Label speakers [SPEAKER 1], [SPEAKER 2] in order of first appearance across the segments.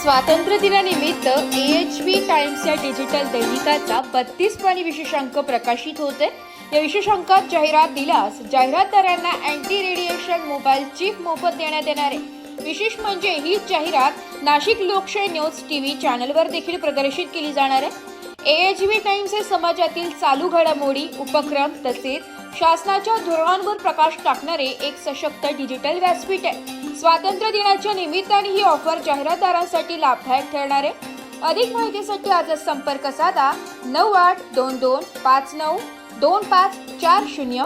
[SPEAKER 1] स्वातंत्र्य दिनानिमित्त H B Times या डिजिटल दैनिकाचा बत्तीस पाणी विशेषांक प्रकाशित होते या विशेषांकात जाहिरात दिल्यास जाहिरातदारांना अँटी रेडिएशन मोबाईल चिप मोफत देण्यात येणार आहे. विशेष म्हणजे ही जाहिरात नाशिक लोकशाही न्यूज टीव्ही चॅनलवर देखील प्रदर्शित केली जाणार आहे. एएचव्ही बी टाइम्स हे समाजातील चालू घडामोडी उपक्रम तसेच शासनाच्या धोरणांवर प्रकाश टाकणारे एक सशक्त डिजिटल व्यासपीठ आहे. स्वातंत्र्य दिनाच्या निमित्ताने ही ऑफर जाहिरातदारांसाठी लाभदायक ठरणार आहे. अधिक माहितीसाठी आजच संपर्क साधा. नऊ आठ दोन दोन पाच नऊ दोन पाच चार शून्य.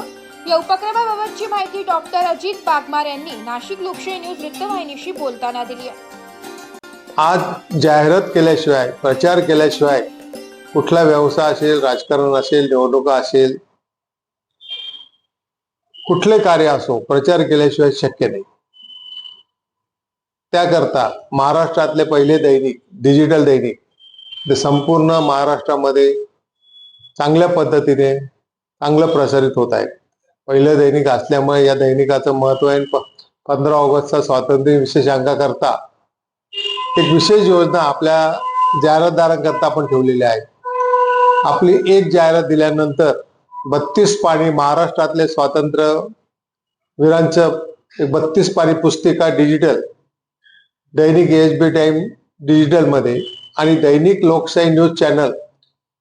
[SPEAKER 1] या उपक्रमाबाबतची माहिती डॉक्टर अजित बागमार यांनी नाशिक लोकशाही न्यूज वृत्तवाहिनीशी बोलताना दिली आहे.
[SPEAKER 2] आज जाहिरात केल्याशिवाय प्रचार केल्याशिवाय कुठला व्यवसाय असेल राजकारण असेल निवडणुका असेल कुठले कार्य असो प्रचार केल्याशिवाय शक्य नाही. त्याकरता महाराष्ट्रातले पहिले दैनिक डिजिटल दैनिक ते संपूर्ण महाराष्ट्रामध्ये चांगल्या पद्धतीने चांगलं प्रसारित होत आहे. पहिलं दैनिक असल्यामुळे या दैनिकाचं महत्त्व आहे. पंधरा ऑगस्टचा स्वातंत्र्य विशेषांकाकरता एक विशेष योजना आपल्या जाहिरातदारांकरता आपण ठेवलेली आहे. आपली एक जाहिरात दिल्यानंतर बत्तीस पाणी महाराष्ट्रातले स्वातंत्र्य वीरांचं एक बत्तीस पाणी पुस्तिका डिजिटल दैनिक एच बी टाइम डिजिटलमध्ये आणि दैनिक लोकशाही न्यूज चॅनल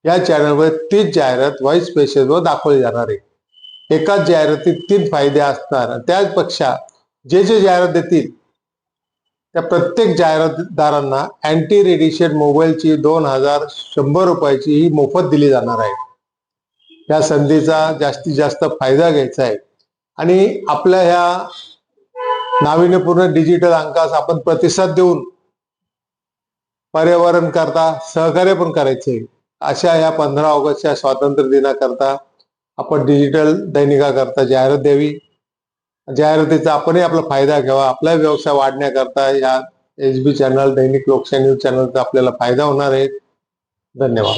[SPEAKER 2] या चॅनलवर तीच जाहिरात व्हॉइस मेसेजवर दाखवली जाणार आहे. एकाच जाहिरातीत तीन फायदे असणार. त्याचपेक्षा जे जे जाहिरात देतील त्या प्रत्येक जाहिरातदारांना अँटी रेडिएशन मोबाईलची दोन हजार शंभर रुपयाची ही मोफत दिली जाणार आहे. या संधीचा जास्तीत जास्त फायदा घ्यायचा आहे. आणि आपल्या ह्या नाविन्यपूर्ण डिजिटल अंकास आपण प्रतिसाद देऊन पर्यावरण करता सहकार्य पण करायचे. अशा ह्या पंधरा ऑगस्टच्या स्वातंत्र्य दिनाकरता आपण डिजिटल दैनिकाकरता जाहिरात द्यावी. जाहिरातीचा आपणही आपला फायदा घ्यावा. आपला व्यवसाय वाढण्याकरता या एच बी चॅनल दैनिक लोकशाही न्यूज चॅनलचा आपल्याला फायदा होणार आहे. धन्यवाद.